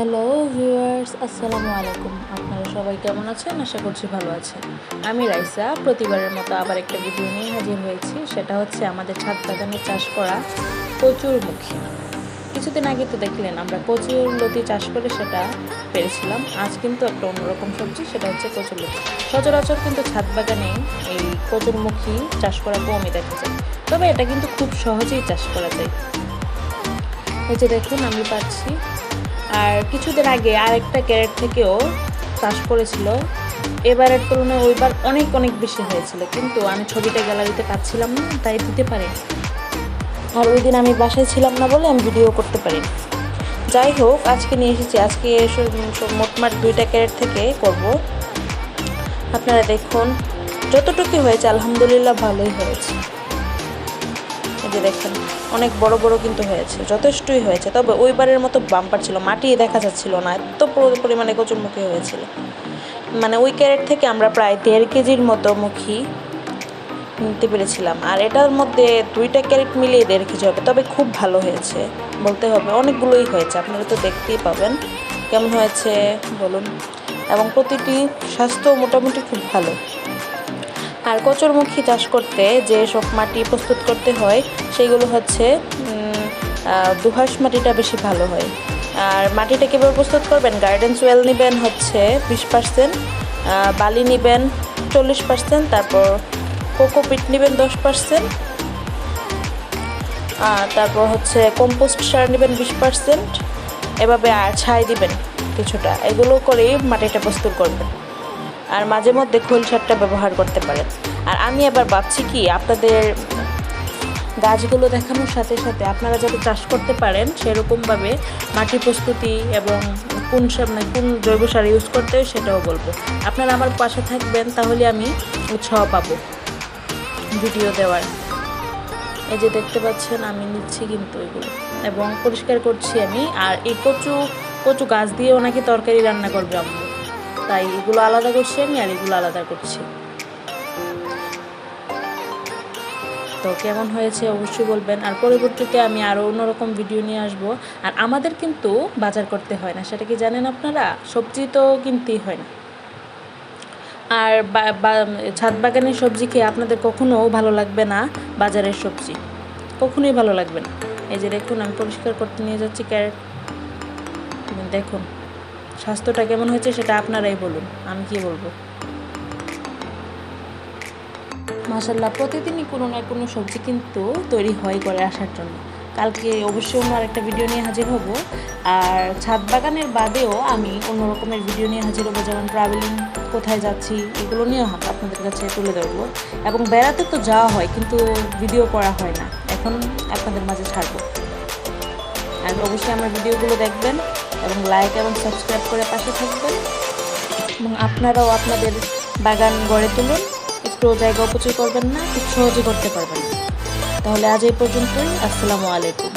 Hello viewers আসসালামু আলাইকুম। আপনারা সবাই কেমন আছেন? আশা করছি ভালো আছেন। আমি রাইসা। প্রতিবারের মতো আবার একটা ভিডিও নিয়ে হাজির হয়েছি। সেটা হচ্ছে আমাদের ছাদ বাগানে চাষ করা কচুরমুখী কিছুদিন আগে তো দেখলেন আমরা কচুর লতি চাষ করে সেটা পেরেছিলাম। আজ কিন্তু একটা অন্যরকম সবজি, সেটা হচ্ছে কচুর লতি। সচরাচর কিন্তু ছাদ বাগানে এই কচুরমুখী চাষ করা কমই দেখা যায়। তবে এটা কিন্তু খুব সহজেই চাষ করা যায়। এই যে দেখুন, আমি পাচ্ছি আর কিছুদিন আগে আরেকটা ক্যারেট থেকেও চাষ করেছিল। এবারের তুলনায় ওইবার অনেক অনেক বেশি হয়েছিল। কিন্তু আমি ছবিটা গ্যালারিতে পাচ্ছিলাম না, তাই দিতে পারি আর ওই দিন আমি বাসায় ছিলাম না বলে আমি ভিডিও করতে পারি যাই হোক, আজকে নিয়ে এসেছি। আজকে মোটমাট দুইটা ক্যারেট থেকে করব। আপনারা দেখুন যতটুকু হয়েছে, আলহামদুলিল্লাহ ভালোই হয়েছে। যে দেখেন, অনেক বড় বড় কিন্তু হয়েছে, যথেষ্টই হয়েছে। তবে ওইবারের মতো বাম্পার ছিল, মাটি দেখা যাচ্ছিল না, এত পরি- পরিমাণে কচুরমুখী হয়েছিল। মানে ওই ক্যারেট থেকে আমরা প্রায় দেড় কেজির মতো মুখী নিতে পেরেছিলাম। আর এটার মধ্যে দুইটা ক্যারেট মিলিয়ে দেড় কেজি হবে, তবে খুব ভালো হয়েছে, বলতে হবে। অনেকগুলোই হয়েছে, আপনারা তো দেখতেই পাবেন কেমন হয়েছে, বলুন। এবং প্রতিটি স্বাস্থ্য মোটামুটি খুব ভালো। আর কচুরমুখী চাষ করতে যে সব মাটি প্রস্তুত করতে হয়, সেগুলো হচ্ছে দোআঁশ মাটিটা বেশি ভালো হয়। আর মাটিটা কীভাবে প্রস্তুত করবেন? গার্ডেন সোয়েল নেবেন হচ্ছে বিশ পার্সেন্ট বালি নেবেন চল্লিশ পার্সেন্ট তারপর কোকোপিট নেবেন দশ পার্সেন্ট তারপর হচ্ছে কম্পোস্ট সার নেবেন বিশ পার্সেন্ট এভাবে আর ছাই দিবেন কিছুটা। এগুলো করেই মাটিটা প্রস্তুত করবেন। আর মাঝে মধ্যে খোল সারটা ব্যবহার করতে পারেন। আর আমি আবার ভাবছি কি, আপনাদের গাছগুলো দেখানোর সাথে সাথে আপনারা যাতে চাষ করতে পারেন, সেরকমভাবে মাটি প্রস্তুতি এবং কোন মানে কোন জৈব সার ইউজ করতে হয় সেটাও বলব। আপনারা আমার পাশে থাকবেন, তাহলে আমি উৎসাহ পাবো ভিডিও দেওয়ার। এই যে দেখতে পাচ্ছেন, আমি নিচ্ছি কিন্তু এগুলো। এবং পরিষ্কার করছি আমি, আর এই কচু কচু গাছ দিয়েও নাকি তরকারি রান্না করবে আম্মু। তাই এগুলো আলাদা করছি আমি আর এগুলো আলাদা করছি। তো কেমন হয়েছে অবশ্যই বলবেন। আর পরবর্তীতে আমি আরও অন্যরকম ভিডিও নিয়ে আসব। আর আমাদের কিন্তু বাজার করতে হয় না, সেটা কি জানেন আপনারা? সবজি তো কিনতেই হয় না। আর ছাদ বাগানের সবজি খেয়ে আপনাদের কখনো ভালো লাগবে না বাজারের সবজি? কখনোই ভালো লাগবে না। এই যে দেখুন, আমি পরিষ্কার করতে নিয়ে যাচ্ছি ক্যারেট। দেখুন। স্বাস্থ্যটা কেমন হয়েছে সেটা আপনারাই বলুন, আমি কি বলব? মাসাল্লাহ প্রতিদিনই কোনো না কোনো সবজি কিন্তু তৈরি হয় করে আসার জন্য। কালকে অবশ্যই অন্য একটা ভিডিও নিয়ে হাজির হব। আর ছাদ বাগানের বাদেও আমি অন্য রকমের ভিডিও নিয়ে হাজির হব, যেমন ট্রাভেলিং কোথায় যাচ্ছি, এগুলো নিয়ে আপনাদের কাছে তুলে ধরবো। এবং বেড়াতে তো যাওয়া হয়, কিন্তু ভিডিও করা হয় না। এখন আপনাদের মাঝে ছাড়বো। আর অবশ্যই আমার ভিডিওগুলো দেখবেন। এবং লাইক এবং সাবস্ক্রাইব করে পাশে থাকবেন। এবং আপনারাও আপনাদের বাগান গড়ে তুলুন। একটু জায়গা অপচয় করবেন না খুব সহজে করতে পারবেন তাহলে আজ এই পর্যন্তই। আসসালামু আলাইকুম।